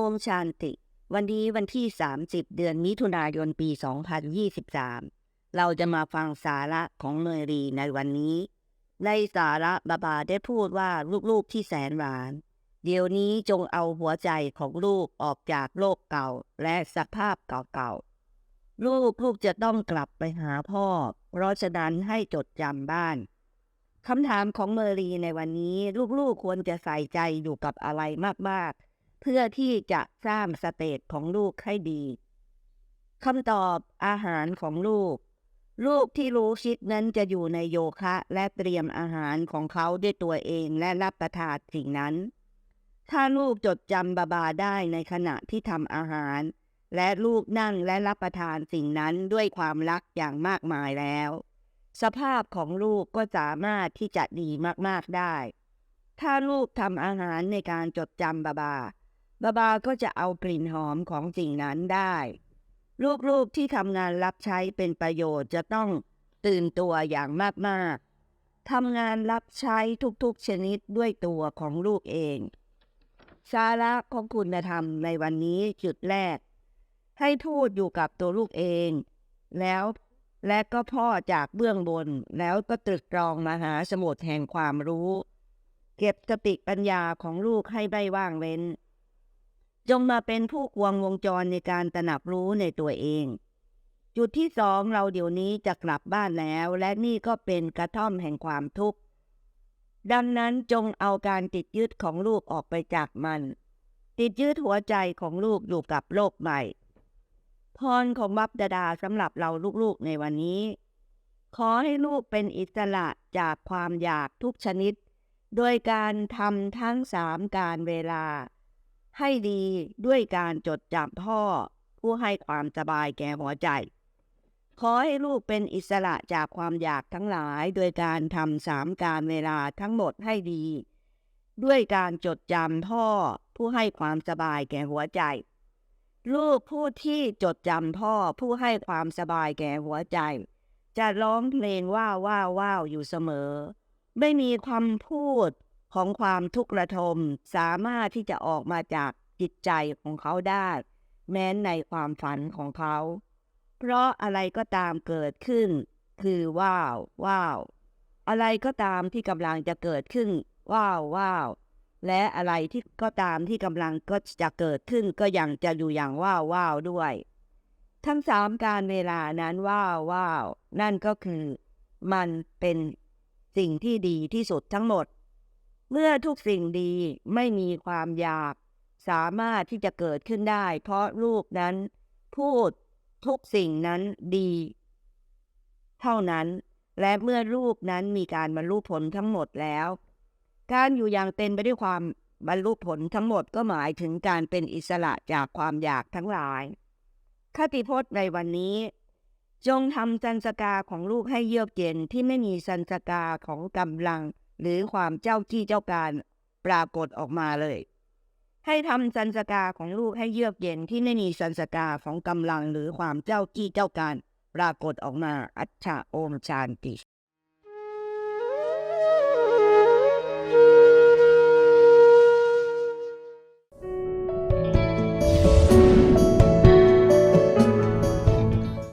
โอมชานติ วันนี้วันที่ 30 เดือนมิถุนายนปี 2023 เราจะมาฟังสาระของเมรีในวันนี้ ในสาระบาบาได้พูดว่าลูกๆที่แสนหวาน เดี๋ยวนี้จงเอาหัวใจของลูกออกจากโลกเก่าและสภาพเก่าๆ ลูกลูกจะต้องกลับไปหาพ่อ เพราะฉะนั้นให้จดจำบ้านคำถามของเมรีในวันนี้ ลูกๆควรจะใส่ใจอยู่กับอะไรมากๆ เพื่อที่จะสร้างสเตตของลูกให้ดีคำตอบอาหารของลูก ลูกที่รู้ชิดนั้นจะอยู่ในโยคะและเตรียมอาหารของเขาด้วยตัวเองและรับประทานสิ่งนั้น ถ้าลูกจดจำบาบาได้ในขณะที่ทำอาหาร และลูกนั่งและรับประทานสิ่งนั้นด้วยความรักอย่างมากมายแล้ว สภาพของลูกก็สามารถที่จะดีมากๆได้ ถ้าลูกทำอาหารในการจดจำบาบา บาบาก็จะเอากลิ่นหอมของสิ่งนั้นได้ ลูกๆที่ทำงานรับใช้เป็นประโยชน์จะต้องตื่นตัวอย่างมากๆทำงานรับใช้ทุกๆชนิดด้วยตัวของลูกเอง สาระของคุณธรรมในวันนี้จุดแรก ให้พูดอยู่กับตัวลูกเอง แล้วและก็พ่อจากเบื้องบนแล้วก็ตรึกตรองมหาสมุทรแห่งความรู้ เก็บสติปัญญาของลูกให้ไม่ว่างเว้น จงมาเป็นผู้ควงวงจรในการตระหนักรู้ในตัวเอง จุดที่สองเราเดี๋ยวนี้จะกลับบ้านแล้ว และนี่ก็เป็นกระท่อมแห่งความทุกข์ ดังนั้นจงเอาการติดยึดของลูกออกไปจากมัน ติดยึดหัวใจของลูกอยู่กับโลกใหม่พรของบับดาดาสำหรับเราลูกๆในวันนี้ ขอให้ลูกเป็นอิสระจากความอยากทุกชนิด โดยการทำทั้งสามการเวลา ให้ดีด้วยการจดจำพ่อ ผู้ให้ความสบายแก่หัวใจ ขอให้ลูกเป็นอิสระจากความอยากทั้งหลาย โดยการทำสามการเวลาทั้งหมดให้ดี ด้วยการจดจำพ่อ ผู้ให้ความสบายแก่หัวใจ ลูกผู้ที่จดจำพ่อผู้ให้ความสบายแก่หัวใจ จะร้องเพลงว้าวว้าว้าวอยู่เสมอ ไม่มีคำพูด ของความทุกข์ระทมสามารถที่จะออกมาจากจิตใจของเขาได้ แม้ในความฝันของเขา เพราะอะไรก็ตามเกิดขึ้น คือว้าวว้าว อะไรก็ตามที่กำลังจะเกิดขึ้น ว้าวว้าวและอะไรที่ก็ตามที่กำลังก็จะเกิดขึ้นก็ยังจะอยู่อย่างว้าวว้าวด้วย ทั้งสามการเวลานั้นว้าวว้าวนั่นก็คือ มันเป็นสิ่งที่ดีที่สุดทั้งหมด เมื่อทุกสิ่งดีไม่มีความอยาก สามารถที่จะเกิดขึ้นได้ เพราะลูกนั้น พูดทุกสิ่งนั้นดี เท่านั้น และเมื่อรูปนั้นมีการบรรลุผลทั้งหมดแล้ว การอยู่อย่างเต็มไปด้วยความบรรลุผลทั้งหมดก็หมายถึงการเป็นอิสระจากความอยากทั้งหลายคติพจน์ในวันนี้ จงทำสันสกาของลูกให้เยือกเย็นที่ไม่มีสันสกาของกำลัง หรือความเจ้าจี้เจ้าการปรากฏออกมาเลย ให้ทำสันสกาของลูกให้เยือกเย็นที่ไม่มีสันสกาของกำลังหรือความเจ้าจี้เจ้าการปรากฏออกมาอัจฉาโอมชานติ